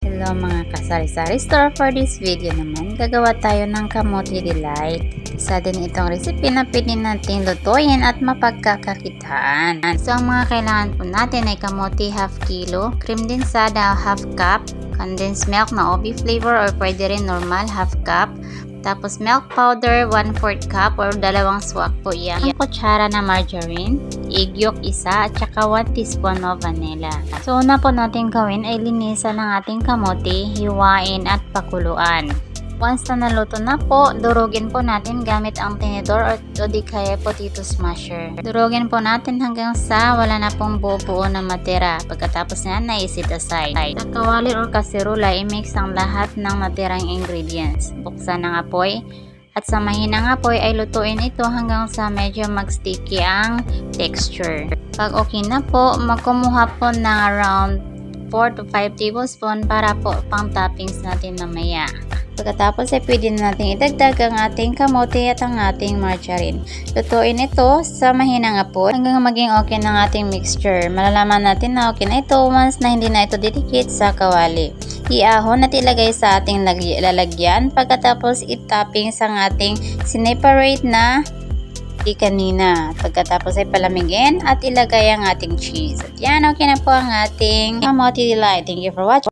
Hello mga kasari-sari store. For this video naman gagawa tayo ng kamote delight. Isa din itong recipe na pwede nating lutuin at mapagkakakitaan. So ang mga kailangan po natin ay kamote half kilo cream densada half cup condensed milk na OB flavor or pwede rin normal half cup tapos milk powder 1 4 cup or dalawang swak po yan. Ang kutsara na margarine, egg isa at saka 1 teaspoon of vanilla. So una po natin gawin ay linisan ng ating kamote, hiwain at pakuluan. Once na naluto na po, durugin po natin gamit ang tinidor or o di kaya potato smasher. Durugin po natin hanggang sa wala na pong buo-buo na matira. Pagkatapos na naisit aside. Sa kawali or kaserula, i-mix ang lahat ng natirang ingredients. Buksan ang apoy. At sa mahinang apoy ay lutuin ito hanggang sa medyo mag-sticky ang texture. Pag okay na po, magkumuha po ng around 4 to 5 tablespoon para po pang toppings natin mamaya. Pagkatapos ay pwede na natin idagdag ang ating kamote at ang ating margarine. Lutuin ito sa mahinang apoy hanggang maging okay ng ating mixture. Malalaman natin na okay na ito once na hindi na ito didikit sa kawali. Iahon at ilagay sa ating lag- lalagyan pagkatapos itoppings ang ating sineparate na di kanina. Pagkatapos ay palamigin at ilagay ang ating cheese. At yan, okay na po ang ating kamote delight. Thank you for watching.